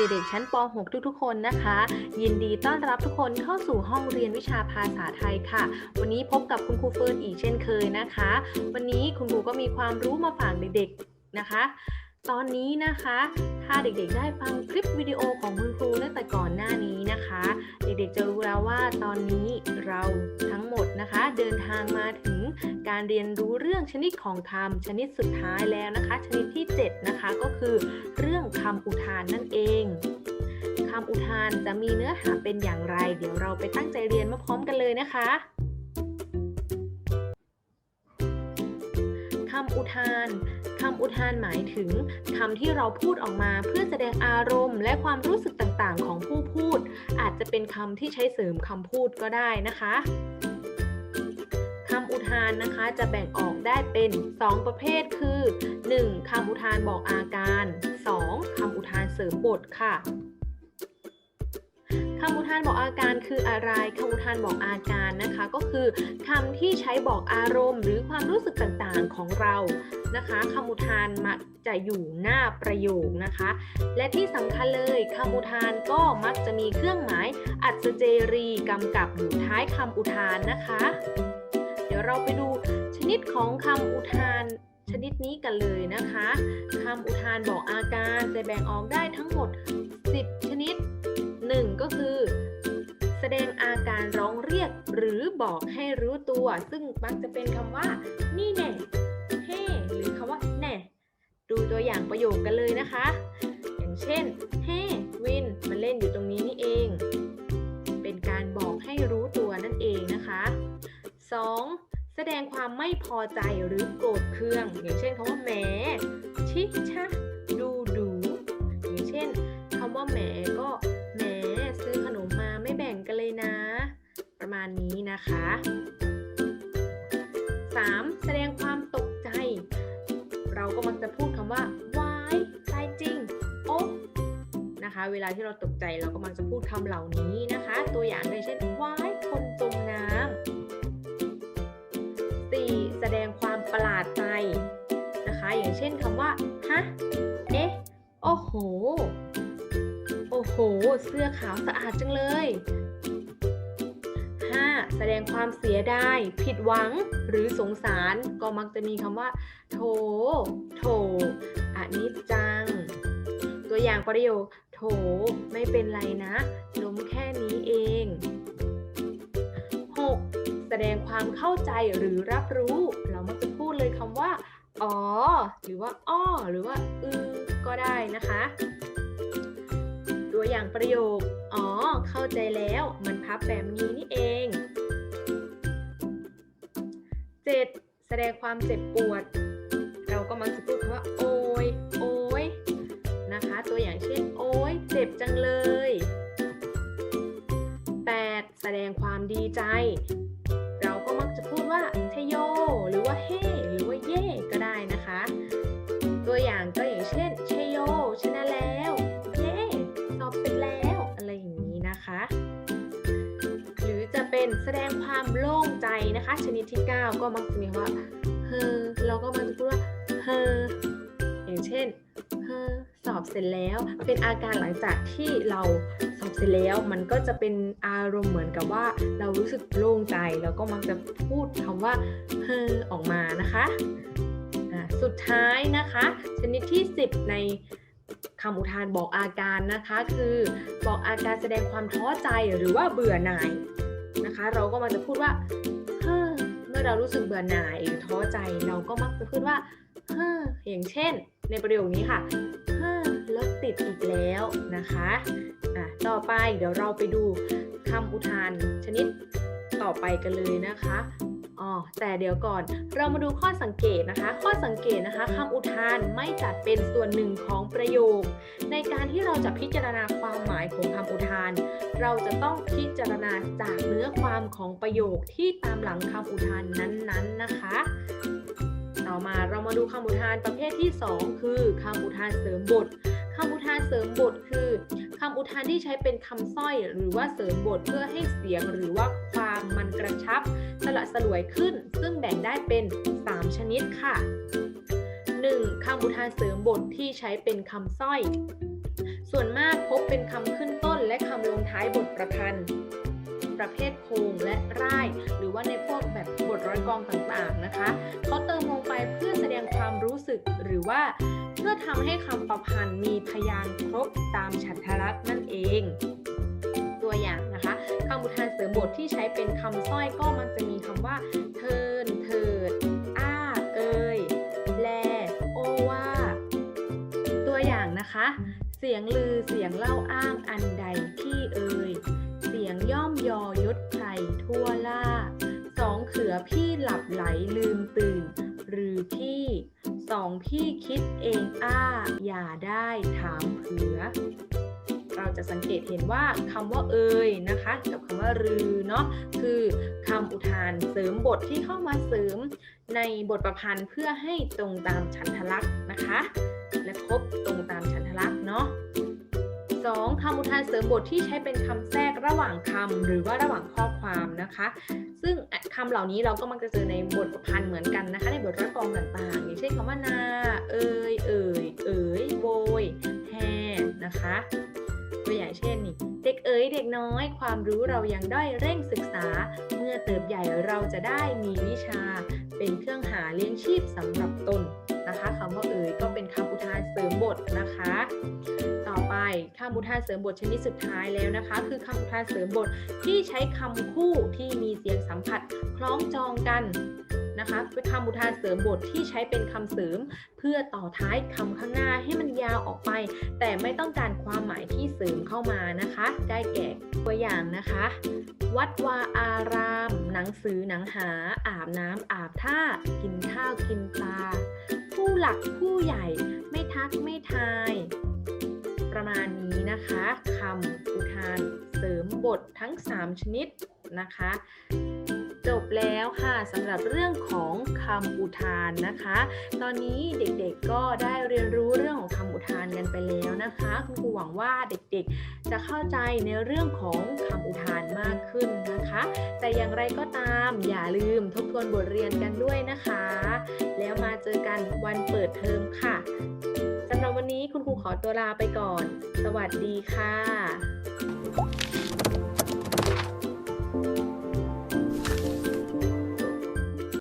เด็กๆ ชั้นป .6 ทุกๆ คนนะคะ ยินดีต้อนรับทุกคนเข้าสู่ห้องเรียนวิชาภาษาไทยค่ะ วันนี้พบกับคุณครูเฟิร์นอีกเช่นเคยนะคะ วันนี้คุณครูก็มีความรู้มาฝากเด็กๆนะคะ ตอนนี้นะคะ ถ้าเด็กๆ ได้ฟังคลิปวิดีโอของคุณครูตั้งแต่ก่อนหน้านี้นะคะ เด็กๆ จะรู้แล้วว่าตอนนี้เราทั้งหมดนะคะ เดินทางมาถึง การเรียนรู้เรื่องชนิดของคำชนิดสุดท้ายแล้วนะคะ ชนิดที่ 7 นะคะก็คือเรื่องคำอุทานนั่นเองคำอุทานจะมีเนื้อหาเป็นอย่างไร เดี๋ยวเราไปตั้งใจเรียนมาพร้อมกันเลยนะคะคำอุทานคำอุทานหมายถึงคำที่เราพูดออกมาเพื่อแสดงอารมณ์ และความรู้สึกต่างๆ ของผู้พูด อาจจะเป็นคำที่ใช้เสริมคำพูดก็ได้นะคะำอุทานนะคะจะแบ่งออกได้เป็น 2 ประเภทคือ 1. คำอุทานบอกอาการ 2. คำอุทานเสริมบทค่ะคำอุทานบอกอาการคืออะไรคำอุทานบอกอาการนะคะ ก็คือคำที่ใช้บอกอารมณ์ หรือความรู้สึกต่างๆของเรานะคะคำอุทานมักจะอยู่หน้าประโยคนะคะ และที่สำคัญเลยคำอุทานก็มักจะมีเครื่องหมายอัศเจรีกำกับอยู่ท้ายคำอุทานนะคะ ยวเราไปดูชนิดของคำอุทานชนิดนี้กันเลยนะคะคำอุทานบอกอาการจะแบ่งออกได้ทั้งหมด 10 ชนิด 1 ก็คือ แสดงอาการร้องเรียกหรือบอกให้รู้ตัว ซึ่งมักจะเป็นคำว่า นี่แน่เฮ่หรือคำว่า แน่ ดูตัวอย่างประโยคกันเลยนะคะ อย่างเช่นเฮ่วินมันเล่นอยู่ตรงนี้นี่เอง เป็นการบอกให้รู้ตัวนั่นเองนะคะ 2. แสดงความไม่พอใจหรือโกรธเคือง อย่างเช่นคำว่าแหมชิชะดูดูอย่างเช่นคำว่าแหมก็แหมซื้อขนมมาไม่แบ่งกันเลยนะ ประมาณนี้นะคะ 3. แสดงความตกใจ เราก็มักจะพูดคำว่าวายตายจริง โอ๊ะนะคะ เวลาที่เราตกใจเราก็มักจะพูดคำเหล่านี้นะคะ ตัวอย่างเลยเช่นวายคนจมน้ำ เช่นคำว่า ฮะ เอ๊ะ โอ้โห โอ้โห เสื้อขาวสะอาดจังเลย 5. แสดงความเสียดาย ผิดหวัง หรือสงสาร ก็มักจะมีคำว่า โถ โถอันนี้จัง ตัวอย่างประโยค โถ ไม่เป็นไรนะล้มแค่นี้เอง 6. แสดงความเข้าใจหรือรับรู้ เรามักจะพูดเลยคำว่า อ๋อ หรือว่าอ้อ หรือว่า อือ ก็ได้นะคะ ตัวอย่างประโยค อ๋อ เข้าใจแล้ว มันพับแบบนี้นี่เอง 7. แสดงความเจ็บปวด เราก็มักจะพูดคำว่า โอย โอยนะคะ ตัวอย่างเช่น โอยเจ็บจังเลย 8. แสดงความดีใจ ใจนะคะ ชนิดที่ 9 ก็มักจะมีว่าเฮอเราก็มักจะพูดว่าเฮออย่างเช่นเฮอสอบเสร็จแล้วเป็นอาการหลังจากที่เราสอบเสร็จแล้วมันก็จะเป็นอารมณ์เหมือนกับว่า เรารู้สึกโล่งใจแล้วก็มักจะพูดคำว่าเฮอออกมานะคะอ่าสุดท้ายนะคะ ชนิดที่ 10 ในคำอุทานบอกอาการนะคะ คือบอกอาการแสดงความท้อใจหรือว่าเบื่อหน่าย นะคะ เราก็มักจะพูดว่าเฮ้อเมื่อเรารู้สึกเบื่อหน่ายหรือท้อใจเราก็มักจะพูดว่าเฮ้ออย่างเช่น ในประโยคนี้ค่ะเฮ้อรถติดอีกแล้วนะคะอะต่อไปเดี๋ยวเราไปดูคำอุทานชนิดต่อไปกันเลยนะคะ อ๋อแต่เดี๋ยวก่อนเรามาดูข้อสังเกตนะคะ ข้อสังเกตนะคะคำอุทานไม่จัดเป็นส่วนหนึ่งของประโยค ในการที่เราจะพิจารณาความหมายของคำอุทาน เราจะต้องพิจารณาจากเนื้อความของประโยคที่ตามหลังคำอุทานนั้นๆนะคะต่อมาเรามาดูคำอุทานประเภทที่ 2 คือคำอุทานเสริมบท คำอุทานเสริมบทคือคำอุทานที่ใช้เป็นคำสร้อย หรือว่าเสริมบทเพื่อให้เสียงหรือว่าความมันกระชับ สละสลวยขึ้น ซึ่งแบ่งได้เป็น 3 ชนิดค่ะ 1. คำอุทานเสริมบทที่ใช้เป็นคำสร้อย ส่วนมากพบเป็นคำขึ้นต้น และคำลงท้ายบทประพันธ์ประเภทโครงและร่าย หรือว่าในพวกแบบบทร้อยกองต่างๆนะคะ เขาเติมลงไปเพื่อแสดงความรู้สึกหรือว่า พื่อทำให้คำประพันธ์มีพยางค์ครบตามฉันทลักษณ์นั่นเอง ตัวอย่างนะคะคำอุทานเสริมบทที่ใช้เป็นคำสร้อยก็มักจะมีคำว่า เทินเถิดอ้าเอ่ยแล โอว่า ตัวอย่างนะคะ เสียงลือเสียงเล่าอ้างอันใดที่เอ่ยเสียงย่อมยอยศใครทั่วล่าสองเขือพี่หลับไหลลืมตื่น หรือพี่สองพี่คิดเองอ้า อย่าได้ถามเผือ เราจะสังเกตเห็นว่าคำว่าเอ่ยนะคะ กับคำว่ารือเนาะคือคำอุทานเสริมบทที่เข้ามาเสริมในบทประพันธ์เพื่อให้ตรงตามฉันทลักษณ์นะคะ และครบตรงตามฉันทลักษณ์เนาะ สองคำอุทานเสริมบทที่ใช้เป็นคำแทรกระหว่างคำหรือว่าระหว่างข้อความนะคะ ซึ่งคำเหล่านี้เราก็มักจะเจอในบทประพันธ์เหมือนกันนะคะ ในบทร้อยกองต่างๆ อย่างเช่นคำว่านา เอ่ยเอ่ยเอ่ยโวยแฮนะคะตัวอย่างเช่นนี่เด็กเอ๋ยเด็กน้อย ความรู้เรายังด้อยเร่งศึกษา เมื่อเติบใหญ่เราจะได้มีวิชา เป็นเครื่องหาเลี้ยงชีพสำหรับตนนะคะคำว่าเอ๋ยก็เป็นคำอุทานเสริมบทนะคะ คำอุทานเสริมบทชนิดสุดท้ายแล้วนะคะ คือคำอุทานเสริมบทที่ใช้คำคู่ที่มีเสียงสัมผัสคล้องจองกันนะคะเป็นคำอุทานเสริมบทที่ใช้เป็นคำเสริม เพื่อต่อท้ายคำข้างหน้าให้มันยาวออกไป แต่ไม่ต้องการความหมายที่เสริมเข้ามานะคะ ได้แก่ตัวอย่างนะคะ วัดวาอาราม หนังสือหนังหา อาบน้ำอาบท่า กินข้าวกินปลาผู้หลักผู้ใหญ่ ไม่ทักไม่ทาย ประมาณนี้นะคะคำอุทานเสริมบททั้ง 3 ชนิดนะคะ จบแล้วค่ะสำหรับเรื่องของคำอุทานนะคะ ตอนนี้เด็กๆก็ได้เรียนรู้เรื่องของคำอุทานกันไปแล้วนะคะคุณครูหวังว่าเด็กๆ จะเข้าใจในเรื่องของคำอุทานมากขึ้นนะคะ แต่อย่างไรก็ตามอย่าลืมทบทวนบทเรียนกันด้วยนะคะ แล้วมาเจอกันวันเปิดเทอมค่ะ นี้คุณครูขอตัวลาไปก่อน สวัสดีค่ะ